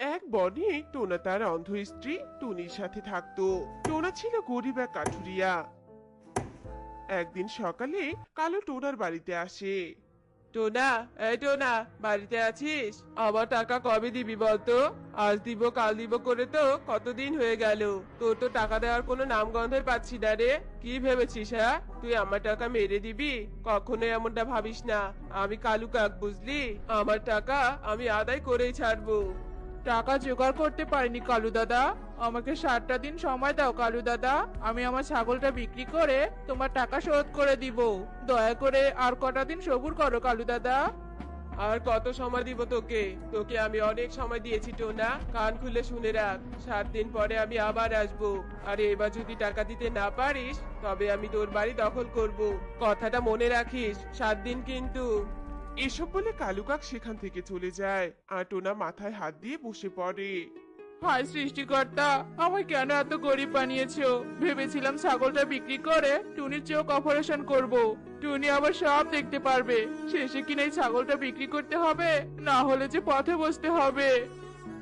এক বনে টোনা তার অন্ধ স্ত্রী টুনির সাথে থাকতো। টোনা ছিল গরিব এক কাঠুরিয়া। একদিন সকালে কালো টোনার বাড়িতে আসে। টোনা, এই টোনা, বাড়িতে আছিস? আমার টাকা কবে দিবি বলতো? আজ দিব, কাল দিব করে তো কতদিন হয়ে গেল? তোর তো টাকা দেওয়ার কোনো নাম গন্ধই পাচ্ছি না রে। কি ভেবেছিস হ্যাঁ? তুই আমার টাকা মেরে দিবি? কখনো এমনটা ভাবিস না। আমি কালু কাক, বুঝলি? আমার টাকা আমি আদায় করেই ছাড়বো। টাকা জোগাড় করতে পারিনি, কালু দাদা। আমাকে সাতটা দিন সময় দাও, কালু দাদা। আমি আমার ছাগলটা বিক্রি করে তোমার টাকা শোধ করে দিব। দয়া করে আর কটা দিন সবুর করো, কালু দাদা। আর কত সময় দিব তোকে? তোকে আমি অনেক সময় দিয়েছি, টোনা। কান খুলে শুনে রাখ। সাত দিন পরে আমি আবার আসব। আর এবার যদি টাকা দিতে না পারিস, তবে আমি তোর বাড়ি দখল করব। কথাটা মনে রাখিস, সাত দিন কিন্তু এসব বলে কালু কাক সেখান থেকে চলে যায়। আর টোনা মাথায় হাত দিয়ে বসে পড়ে। হায় সৃষ্টিকর্তা, আমায় কেন এত গরিব বানিয়েছো? ভেবেছিলাম ছাগলটা বিক্রি করে টুনির চোখ অপারেশন করব। টুনি আবার সব দেখতে পারবে। শেষে কিনা এই ছাগলটা বিক্রি করতে হবে? না হলে যে পথে বসতে হবে।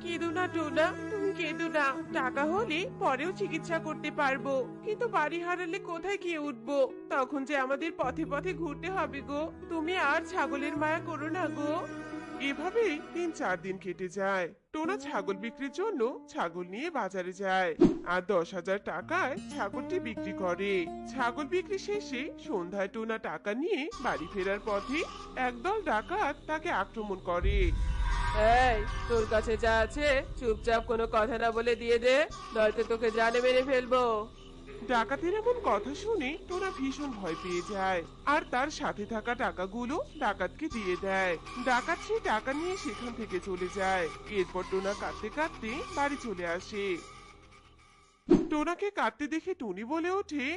কেঁদো না টোনা কেঁদো না, টাকা হলে পরেও চিকিৎসা করতে পারব। কিন্তু বাড়ি হারালে কোথায় গিয়ে তখন যে আমাদের পথে পথে ঘুরতে হবে গো। তুমি আর ছাগলের মায়া করো না গো। তিন চার দিন কেটে যায়। টোনা ছাগল বিক্রির জন্য ছাগল নিয়ে বাজারে যায়। আর দশ হাজার টাকায় ছাগলটি বিক্রি করে। ছাগল বিক্রি শেষে সন্ধ্যায় টোনা টাকা নিয়ে বাড়ি ফেরার পথে একদল ডাকাত তাকে আক্রমণ করে। এই, তোর কাছে যা আছে, চুপচাপ কোনো কথা না বলে দিয়ে দে, নয়তো তোকে জানে মেরে ফেলব। ডাকাতের এমন কথা শুনে টোনা ভীষণ ভয় পেয়ে যায়, আর তার সাথে থাকা টাকাগুলো ডাকাতকে দিয়ে দেয়। ডাকাত সেই টাকা নিয়ে সেখান থেকে চলে যায়। এরপর টোনা কাঁদতে কাঁদতে বাড়ি চলে আসে। টোনাকে কাঁদতে দেখে টুনি বলে ওঠে,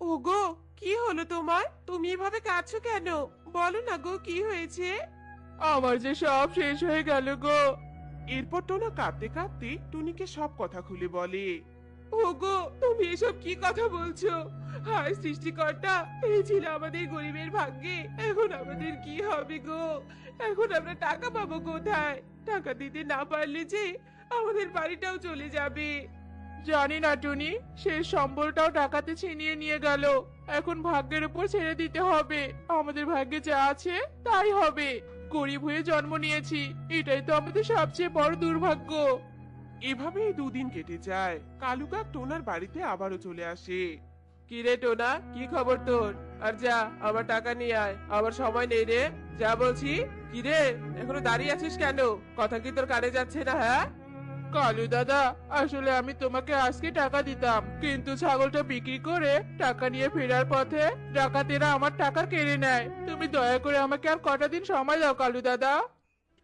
ওগো, কি হলো তোমার? তুমি এভাবে কাঁদছো কেন? বলো না গো, কি হয়েছে? আমার যে সব শেষ হয়ে গেল গো। এরপর টোনা কাঁদতে কাঁদতে টুনিকে সব কথা খুলে বলে, ওগো, তুমি এসব কি কথা বলছো? হায় সৃষ্টিকর্তা, এই ছিল আমাদের গরিবের ভাগ্যে। এখন আমাদের কি হবে গো? এখন আমরা টাকা পাবো কোথায়? টাকা দিতে না পারলে যে আমাদের বাড়িটাও চলে যাবে। জানি না টুনি শেষ সম্বলটাও টাকাতে ছিনিয়ে নিয়ে গেল। এখন ভাগ্যের উপর ছেড়ে দিতে হবে। আমাদের ভাগ্যে যা আছে, তাই হবে। গরিব হয়ে জন্ম নিয়েছি, এটাই তো আমাদের সবচেয়ে বড় দুর্ভাগ্য। এভাবে দুদিন কেটে যায় কালুকা টোনার বাড়িতে আবারও চলে আসে। কি রে টোনা, কি খবর তোর? আর যা, আমার টাকা নিয়ে আয়, আমার সময় নেই রে। যা বলছি, কি রে, এখনও দাঁড়িয়ে আছিস কেন? কথা কি তোর কানে যাচ্ছে না হ্যাঁ? কালু দাদা, আসলে আমি তোমাকে আজকে টাকা দিতাম, কিন্তু ছাগলটা বিক্রি করে টাকা নিয়ে ফেরার পথে ডাকাতেরা আমার টাকা কেড়ে নেয়। তুমি দয়া করে আমাকে আর কটা দিন সময় দাও, কালু দাদা।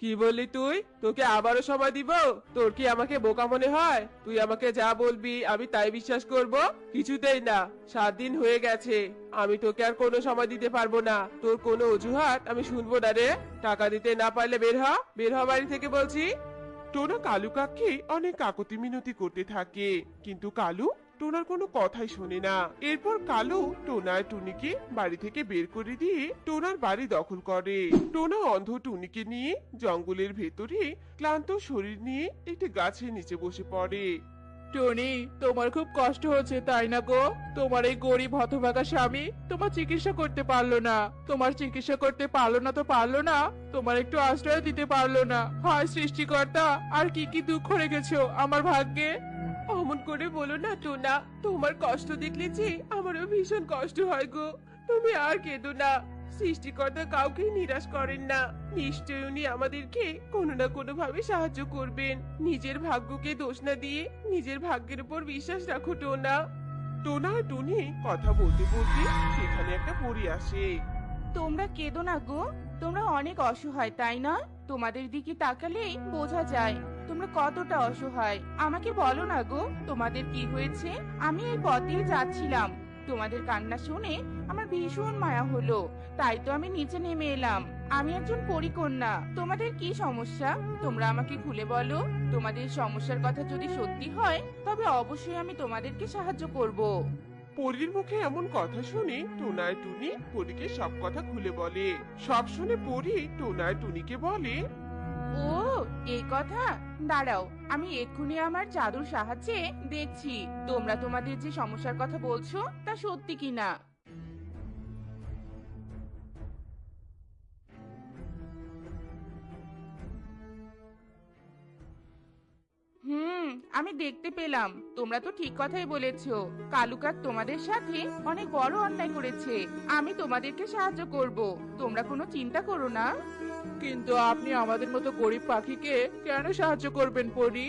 কি বললি তুই? তোকে আবারও সময় দিব? তোর কি আমাকে বোকা মনে হয়? তুই আমাকে যা বলবি, আমি তাই বিশ্বাস করব? কিছুতেই না, সাত দিন হয়ে গেছে। আমি তোকে আর কোনো সময় দিতে পারব না। তোর কোনো অজুহাত আমি শুনব না রে। টাকা দিতে না পারলে বের হ। বের হ বাড়ি থেকে বলছি। টোনা কালু কাককে অনেক কাকতি মিনতি করতে থাকে। কিন্তু কালু টোনার কোনো কথাই শোনে না। এরপর কালু টোনার টুনিকে বাড়ি থেকে বের করে দিয়ে টোনার বাড়ি দখল করে। টোনা অন্ধ টুনিকে নিয়ে জঙ্গলের ভেতরে ক্লান্ত শরীর নিয়ে একটি গাছের নিচে বসে পড়ে। টনি, তোমার খুব কষ্ট হচ্ছে, তাই না গো? তোমার এই গরিব হতভাগা স্বামী তোমার চিকিৎসা করতে পারল না। তোমার চিকিৎসা করতে পারল না তো পারল না। তোমার একটু আশ্রয় দিতে পারল না। হায় সৃষ্টিকর্তা, আর কি কি দুঃখ রেখেছো আমার ভাগ্যে? অমন করে বলো না, টোনা। তোমার কষ্ট দেখলে যে আমারও ভীষণ কষ্ট হয় গো। তুমি আর কেঁদো না। সৃষ্টিকর্তা কাউকে নিরাশ করেন না। নিশ্চয় উনি আমাদেরকে কোনো না কোনো ভাবে সাহায্য করবেন। নিজের ভাগ্যকে দোষ না দিয়ে নিজের ভাগ্যের উপর বিশ্বাস রাখো, টোনা। টোনা, টুনি, কথা বলতে বলতে সেখানে একটা পরি আসে। তোমরা কেঁদো না গো। তোমরা অনেক অসহায়, তাই না? তোমাদের দিকে তাকালেই বোঝা যায় তোমরা কতটা অসহায়। আমাকে বলো না গো, তোমাদের কি হয়েছে? আমি এই পথেই যাচ্ছিলাম। তোমাদের কান্না শুনে আমার ভীষণ মায়া হলো। তাই তো আমি নিচে নেমে এলাম। আমি একজন পরিকন্যা। তোমাদের কি সমস্যা? তোমরা আমাকে খুলে বলো। তোমাদের সমস্যার কথা যদি সত্যি হয়, তবে অবশ্যই আমি তোমাদেরকে সাহায্য করব। পরীর মুখে এমন কথা শুনে টোনায় টুনি পরীকে সব কথা খুলে বলে। সব শুনে পরী টোনায় টুনিকে বলে ও এই কথা? দাঁড়াও, আমি এক্ষুনি আমার জাদুর সাহায্যে দেখছি। তোমরা তোমাদের যে সমস্যার কথা বলছো, তা সত্যি কিনা? হুম, আমি দেখতে পেলাম। তোমরা তো ঠিক কথাই বলেছ। কালু কাক তোমাদের সাথে অনেক বড় অন্যায় করেছে। আমি তোমাদেরকে সাহায্য করব। তোমরা কোনো চিন্তা করো না। কিন্তু আপনি আমাদের মতো গরিব পাখিকে কেন সাহায্য করবেন, পরি?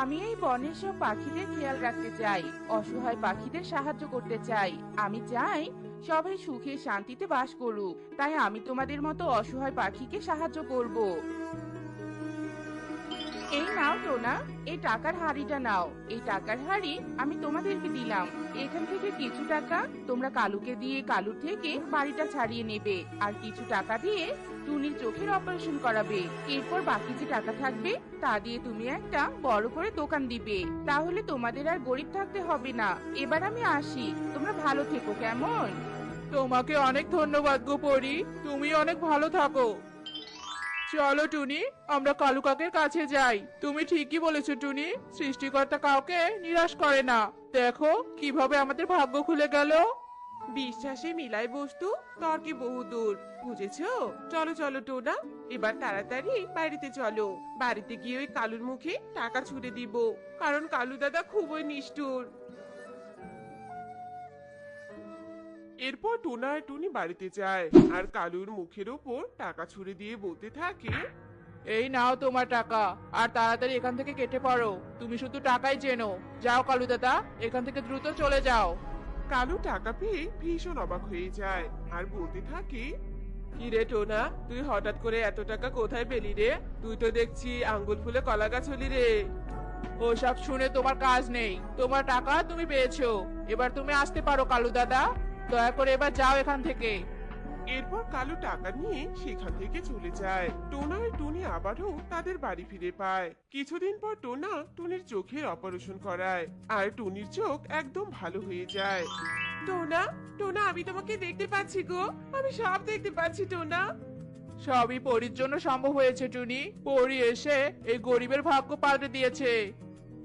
আমি এই বনের সব পাখিদের খেয়াল রাখতে চাই, অসহায় পাখিদের সাহায্য করতে চাই। আমি চাই সবাই সুখে শান্তিতে বাস করুক, তাই আমি তোমাদের মতো অসহায় পাখিকে সাহায্য করব। এই নাও টোনা, এই টাকার হাড়িটা নাও। এই টাকার হাড়ি আমি তোমাদেরকে দিলাম। এখান থেকে কিছু টাকা তোমরা কালুকে দিয়ে কালুর থেকে বাড়িটা ছাড়িয়ে নেবে। আর কিছু টাকা দিয়ে টুনির চোখের অপারেশন করাবে। এরপর বাকি যে টাকা থাকবে, তা দিয়ে তুমি একটা বড় করে দোকান দিবে। তাহলে তোমাদের আর গরিব থাকতে হবে না। এবার আমি আসি। তোমরা ভালো থেকো, কেমন? তোমাকে অনেক ধন্যবাদ গো পরি তুমি অনেক ভালো থাকো। চলো, টুনি, আমরা কালু কাকের কাছে যাই। তুমি ঠিকই বলেছ, টুনি, সৃষ্টিকর্তা কাউকে নিরাশ করে না। দেখো, কীভাবে আমাদের ভাগ্য খুলে গেল। বিশ্বাসে মিলাই বস্তু তর্কে বহু দূর। বুঝেছ? চলো চলো, টোনা, এবার তাড়াতাড়ি বাড়িতে চলো। বাড়িতে গিয়ে ওই কালুর মুখে টাকা ছুড়ে দিব, কারণ কালু দাদা খুবই নিষ্ঠুর। এরপর টোনা আর টুনি বাড়িতে যায়, আর কালুর মুখের ওপর টাকা ছুড়ে দিয়ে বলতে থাকে, এই নাও তোমার টাকা, আর তাড়াতাড়ি এখান থেকে কেটে পড়ো তুমি শুধু টাকাই চেনো। যাও কালু দাদা, এখান থেকে দ্রুত চলে যাও। কালু টাকা পেয়ে ভীষণ অবাক হয়ে যায়। আর বলতে থাকে কি রে টোনা তুই হঠাৎ করে এত টাকা কোথায় পেলি রে? তুই তো দেখছি আঙ্গুল ফুলে কলা গাছ হলি রে। ওসব শুনে তোমার কাজ নেই। তোমার টাকা তুমি পেয়েছ। এবার তুমি আসতে পারো কালু দাদা। দয়া করে এবার যাও এখান থেকে। এরপর কালু টাকা নিয়ে সেখান থেকে চলে যায়। টোনা আর টুনি আবারও তাদের বাড়ি ফিরে পায়। কিছুদিন পর টোনা টুনির চোখের অপারেশন করায় আর টুনির চোখ একদম ভালো হয়ে যায়। টোনা টোনা, আমি তোমাকে দেখতে পাচ্ছি গো। আমি সব দেখতে পাচ্ছি, টোনা। সবই পরির জন্য সম্ভব হয়েছে, টুনি। পরি এসে এই গরিবের ভাগ্য পাল্টে দিয়েছে।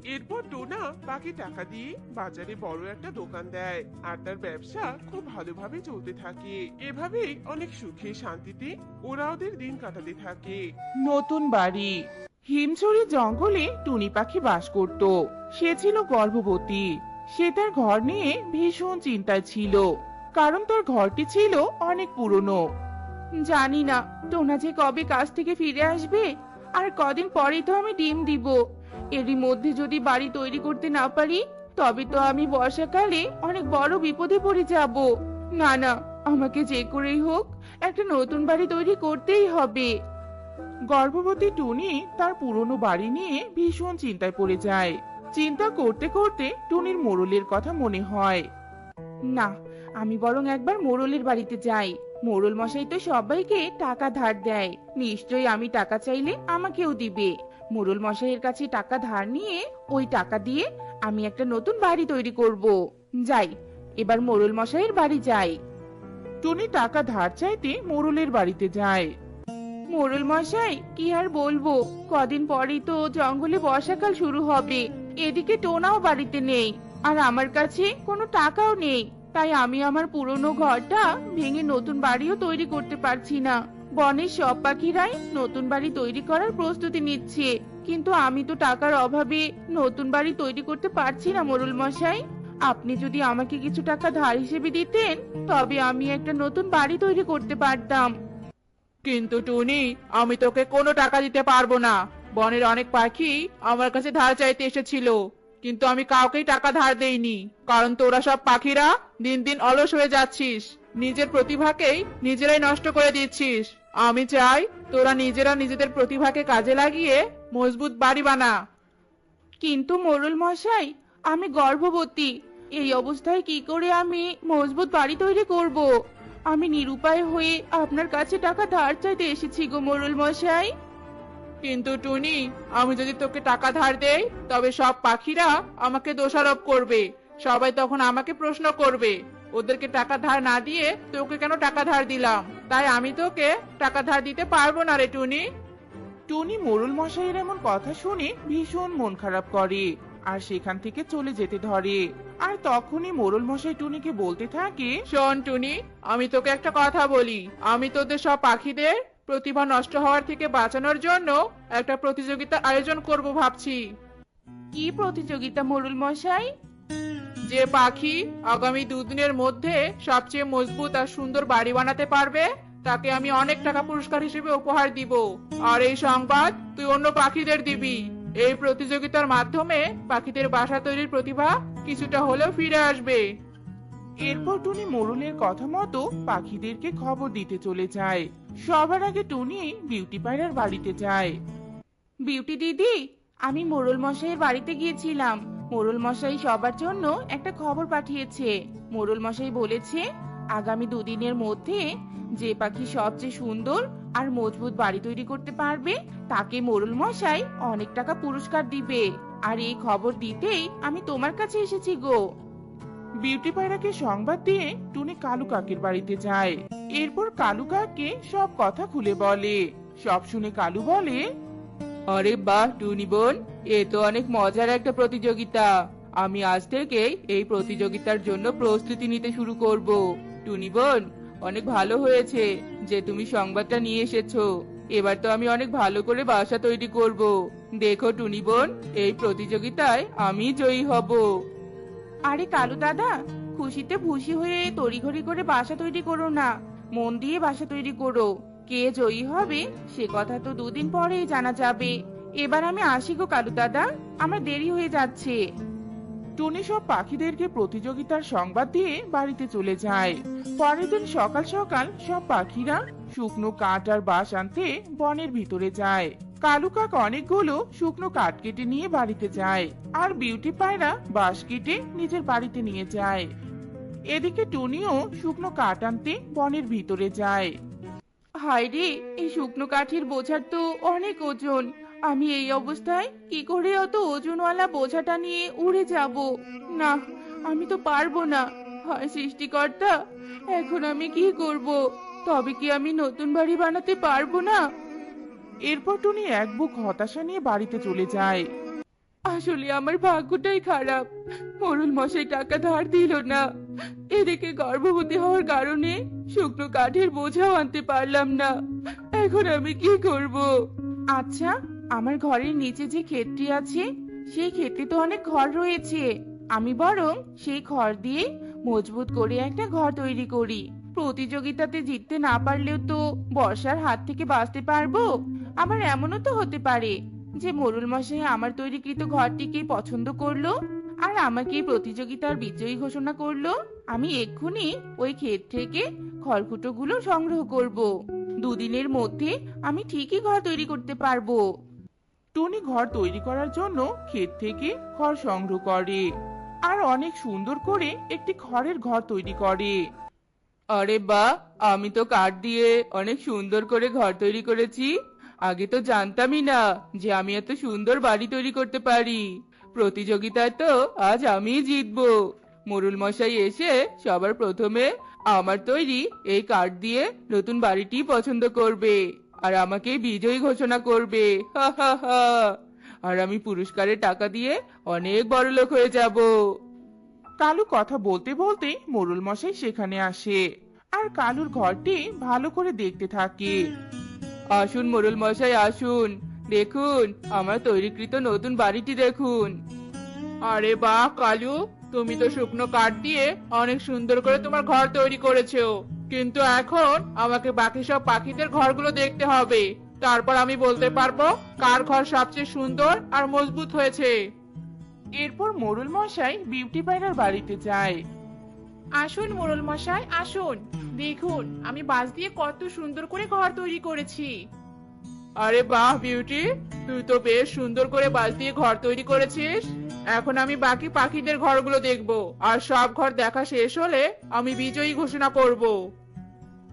এরপর টোনা বাকি টাকা দিয়ে বাজারে বড় একটা দোকান দেয় আর তার ব্যবসা খুব ভালোভাবে চলতে থাকে। এভাবেই অনেক সুখে শান্তিতে ওরা ওদের দিন কাটাতে থাকে। নতুন বাড়ি। হিমছড়ি জঙ্গলে টুনি পাখি বাস করত। সে ছিল গর্ভবতী। সে তার ঘর নিয়ে ভীষণ চিন্তায় ছিল। কারণ তার ঘরটি ছিল অনেক পুরনো। জানি না, টোনা যে কবে কাজ থেকে ফিরে আসবে, আর কদিন পরেই তো আমি ডিম দিব। এরই মধ্যে যদি বাড়ি তৈরি করতে না পারি তবে তো আমি বর্ষাকালে অনেক বড় বিপদে পড়ে যাব। না না আমাকে যে করেই হোক একটা নতুন বাড়ি তৈরি করতেই হবে। গর্ভবতী টুনি তার পুরনো বাড়ি নিয়ে ভীষণ চিন্তায় পড়ে যায়। চিন্তা করতে করতে টুনির মোড়লের কথা মনে হয়। না আমি বরং একবার মোড়লের বাড়িতে যাই। মোড়ল মশাই তো সবাইকে টাকা ধার দেয়। নিশ্চয়ই আমি টাকা চাইলে আমাকেও দিবে। মোড়ল মশাইয়ের কাছে টাকা ধার নিয়ে ওই টাকা দিয়ে আমি একটা নতুন বাড়ি তৈরি করব। যাই, এবার মোড়ল মশাইয়ের বাড়ি যাই। টুনি টাকা ধার চাইতে মোড়লের বাড়িতে যায়। মোড়ল মশাই, কি আর বলব? কদিন পরেই তো জঙ্গলে বর্ষাকাল শুরু হবে। এদিকে টোনাও বাড়িতে নেই, আর আমার কাছে কোনো টাকাও নেই। তাই আমি আমার পুরনো ঘরটা ভেঙে নতুন বাড়িও তৈরি করতে পারছি না। বনের সব পাখিরাই নতুন বাড়ি তৈরি করার প্রস্তুতি নিচ্ছে। কিন্তু আমি তো টাকার অভাবে নতুন বাড়ি তৈরি করতে পারছি না মোড়ল মশাই। আপনি যদি আমাকে কিছু টাকা ধার হিসেবে দিতেন, তবে আমি একটা নতুন বাড়ি তৈরি করতে পারতাম। কিন্তু টুনি, আমি তোকে কোনো টাকা দিতে পারব না। বনের অনেক পাখি আমার কাছে ধার চাইতে এসেছিল, কিন্তু আমি কাউকেই টাকা ধার দেইনি। কারণ তোরা সব পাখিরা দিন দিন অলস হয়ে যাচ্ছিস। নিজের প্রতিভাকেই নিজেরাই নষ্ট করে দিচ্ছিস। আমি চাই তোরা নিজেরা নিজেদের প্রতিভাকে কাজে লাগিয়ে মজবুত বাড়ি বানা। কিন্তু মোরল মশাই, আমি গর্ভবতী। এই অবস্থায় কি করে আমি মজবুত বাড়ি তৈরি করব? আমি নিরুপায় হয়ে আপনার কাছে টাকা ধার চাইতে এসেছি গো মোরল মশাই। কিন্তু টুনি, আমি যদি তোকে টাকা ধার দেই, তবে সব পাখিরা আমাকে দোষারোপ করবে। সবাই তখন আমাকে প্রশ্ন করবে। ওদেরকে টাকা ধার না দিয়ে তোকে কেন টাকা ধার দিলাম? তাই আমি তোকে টাকা ধার দিতে পারব না রে টুনি। টুনি মোরল মশাইয়ের এমন কথা শুনে ভীষণ মন খারাপ করে আর সেখান থেকে চলে যেতে ধরে। আর তখনই মোরল মশাই টুনিকে বলতে থাকে শোন টুনি আমি তোকে একটা কথা বলি। আমি তোদের সব পাখিদের প্রতিভা নষ্ট হওয়ার থেকে বাঁচানোর জন্য একটা প্রতিযোগিতা আয়োজন করব ভাবছি। কি প্রতিযোগিতা মোরুল মশাই? যে পাখি আগামী দুদিনের মধ্যে সবচেয়ে মজবুত আর সুন্দর বাড়ি বানাতে পারবে তাকে আমি অনেক টাকা পুরস্কার হিসেবে উপহার দিব। আর এই সংবাদ তুই অন্য পাখিদের দিবি। এই প্রতিযোগিতার মাধ্যমে পাখিদের বাসা তৈরির প্রতিভা কিছুটা হলেও ফিরে আসবে। এরপর টুনি মোরলের কথা মতো পাখিদেরকে খবর দিতে চলে যায়। সবার আগে টুনি বিউটি পায়রার বাড়িতে যায়। বিউটি দিদি আমি মোরল মশাইয়ের বাড়িতে গিয়েছিলাম। মোরল মশাই সবার জন্য একটা খবর পাঠিয়েছে। মোরল মশাই বলেছে, আগামী দুদিনের মধ্যে যে পাখি সবচেয়ে সুন্দর আর মজবুত বাড়ি তৈরি করতে পারবে, তাকে মোরল মশাই অনেক টাকা পুরস্কার দিবে। আর এই খবর দিতেই আমি তোমার কাছে এসেছি গো। বিউটি পায়রাকে সংবাদ দিয়ে টুনি কালু কাকের বাড়িতে যায়। এরপর কালু কাককে সব কথা খুলে বলে। সব শুনে কালু বলে আরে বাহ, টুনি বোন, এ তো অনেক মজার একটা প্রতিযোগিতা। আমি আজ থেকে এই প্রতিযোগিতার জন্য প্রস্তুতি নিতে শুরু করব। টুনি বোন, অনেক ভালো হয়েছে যে তুমি সংবাদটা নিয়ে এসেছ। এবার তো আমি অনেক ভালো করে বাসা তৈরি করব। দেখো টুনি বোন, এই প্রতিযোগিতায় আমি জয়ী হব। আরে কালু দাদা, খুশিতে খুশি হয়ে তড়িঘড়ি করে বাসা তৈরি করো না। মন দিয়ে বাসা তৈরি করো। কে জয়ী হবে, সে কথা তো দুদিন পরেই জানা যাবে। এবার আমি আসি গো কালু দাদা, আমার দেরি হয়ে যাচ্ছে। টুনি সব পাখিদেরকে প্রতিযোগিতার সংবাদ দিয়ে বাড়িতে চলে যায়। পরের দিন সকাল সকাল সব পাখিরা শুকনো কাঠ আর বাঁশ আনতে বনের ভিতরে যায়। কালু কাক অনেকগুলো শুকনো কাঠ কেটে নিয়ে বাড়িতে যায় আর বিউটি পায়রা বাঁশ কেটে নিজের বাড়িতে নিয়ে যায়। এদিকে টুনিও শুকনো কাঠ আনতে বনের ভিতরে যায়। হায় রে এই শুকনো কাঠের বোঝার তো অনেক ওজন। আমি এই অবস্থায় কি করে অত ওজনওয়ালা বোঝাটা নিয়ে উড়ে যাব? না, আমি তো পারব না। হায় সৃষ্টিকর্তা, এখন আমি কি করব? তবে কি আমি নতুন বাড়ি বানাতে পারব না? এরপর টুনি এক বুক হতাশা নিয়ে বাড়িতে চলে যায়। আসলে আমার ভাগ্যটাই খারাপ। মরুল মশাই টাকা ধার দিল না। এদিকে গর্ভবতী হওয়ার কারণে শুকনো কাঠের বোঝাও আনতে পারলাম না। এখন আমি কি করব? আচ্ছা আমার ঘরের নিচে যে ক্ষেতটি আছে, সেই ক্ষেতে তো অনেক ঘর রয়েছে। আমি বরং সেই ঘর দিয়ে মজবুত করে একটা ঘর তৈরি করি। প্রতিযোগিতাতে জিততে না পারলেও তো বর্ষার হাত থেকে বাঁচতে পারব? আবার এমনও তো হতে পারে যে মোরুল মশাই আমার তৈরিকৃত ঘরটিকে পছন্দ করল। আর আমাকে প্রতিযোগিতার বিজয়ী ঘোষণা করল, আমি এক্ষুনি ওই ক্ষেত থেকে খড়কুটোগুলো সংগ্রহ করব। দুদিনের মধ্যে আমি ঠিকই ঘর তৈরি করতে পারব। টুনি ঘর তৈরি করার জন্য ক্ষেত থেকে খড় সংগ্রহ করে আর অনেক সুন্দর করে একটি খড়ের ঘর তৈরি করে। আরে বা, আমি তো কাঠ দিয়ে অনেক সুন্দর করে ঘর তৈরি করেছি। আগে তো জানতামই না যে আমি এত সুন্দর বাড়ি তৈরি করতে পারি। প্রতিযোগিতায় তো আজ আমিই জিতবো। মোরুল মশাই এসে সবার প্রথমে আমার তৈরি এই কার্ড দিয়ে নতুন বাড়িটি পছন্দ করবে আর আমাকে বিজয়ী ঘোষণা করবে। হা আর আমি পুরস্কারের টাকা দিয়ে অনেক বড় লোক হয়ে যাব। কালু কথা বলতে বলতে মোরুল মশাই সেখানে আসে আর কালুর ঘরটি ভালো করে দেখতে থাকে। আসুন মোরল মশাই, আসুন। দেখুন, আমার তৈরিকৃত নতুন বাড়িটি দেখুন। আরে বাহ, কালু, তুমি তো শুকনো কাঠ দিয়ে অনেক সুন্দর করে তোমার ঘর তৈরি করেছ। কিন্তু এখন আমাকে বাকি সব পাখিদের ঘরগুলো দেখতে হবে। তারপর আমি বলতে পারব, কার ঘর সবচেয়ে সুন্দর আর মজবুত হয়েছে। এরপর মোরুল মশাই বিউটি পায়রার বাড়িতে যায়। আসুন মোরল মশাই, আসুন। দেখুন, আমি বাঁশ দিয়ে কত সুন্দর করে ঘর তৈরি করেছি। আরে বাহ, বিউটি। তুই তো বেশ সুন্দর করে বাঁশ দিয়ে ঘর তৈরি করেছিস। এখন আমি বাকি পাখিদের ঘরগুলো দেখব। আর সব ঘর দেখা শেষ হলে আমি বিজয়ী ঘোষণা করব।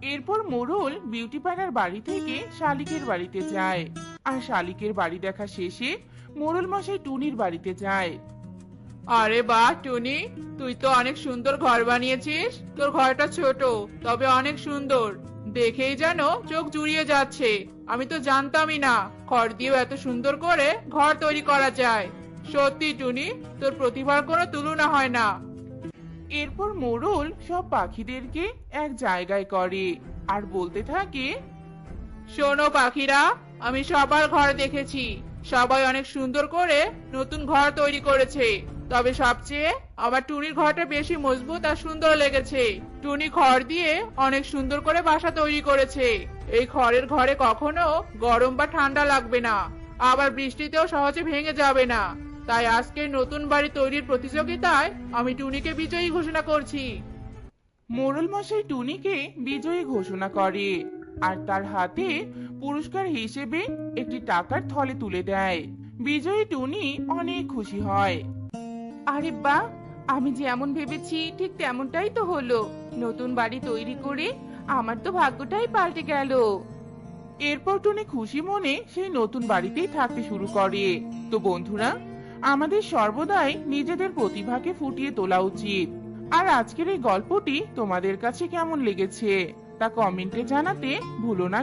এরপর মোরুল বিউটি পার্লার বাড়ি থেকে শালিকের বাড়িতে যায়। আর শালিকের বাড়ি দেখা শেষে মোরুল মশাই টুনির বাড়িতে যায়। আরে বাহ টুনি, তুই তো অনেক সুন্দর ঘর বানিয়েছিস। তোর ঘরটা ছোট, তবে অনেক সুন্দর। দেখেই যেন চোখ জুড়িয়ে যাচ্ছে। আমি তো জানতামই না, খড় দিয়েও এত সুন্দর করে ঘর তৈরি করা যায়। সত্যি, টুনি, তোর প্রতিভার কোনো তুলনা হয় না। এরপর মোড়ল সব পাখিদেরকে এক জায়গায় করে আর বলতে থাকে, শোনো পাখিরা, আমি সবার ঘর দেখেছি। সবাই অনেক সুন্দর করে নতুন ঘর তৈরি করেছে। তবে সবচেয়ে আমার টুনির ঘরটা বেশি মজবুত আর সুন্দর লেগেছে। টুনি খড় দিয়ে অনেক সুন্দর করে বাসা তৈরি করেছে। এই খড়ের ঘরে কখনো গরম বা ঠান্ডা লাগবে না। আবার বৃষ্টিতেও সহজে ভেঙে যাবে না। তাই আজকে নতুন বাড়ি তৈরির প্রতিযোগিতায় আমি টুনিকে বিজয়ী ঘোষণা করছি। মোড়ল মশাই টুনিকে বিজয়ী ঘোষণা করে আর তার হাতে পুরস্কার হিসেবে একটি টাকার থলে তুলে দেয়। বিজয়ী টুনি অনেক খুশি হয়। আরে বাহ, আমি যেমন ভেবেছি, ঠিক তেমনটাই তো হলো। নতুন বাড়ি তৈরি করে আমার তো ভাগ্যটাই পাল্টে গেল। এরপর টুনি খুশি মনে সেই নতুন বাড়িতেই থাকতে শুরু করে। তো বন্ধুরা, আমাদের সর্বদাই নিজেদের প্রতিভাকে ফুটিয়ে তোলা উচিত। আর আজকের এই গল্পটি তোমাদের কাছে কেমন লেগেছে তা কমেন্টে জানাতে ভুলো না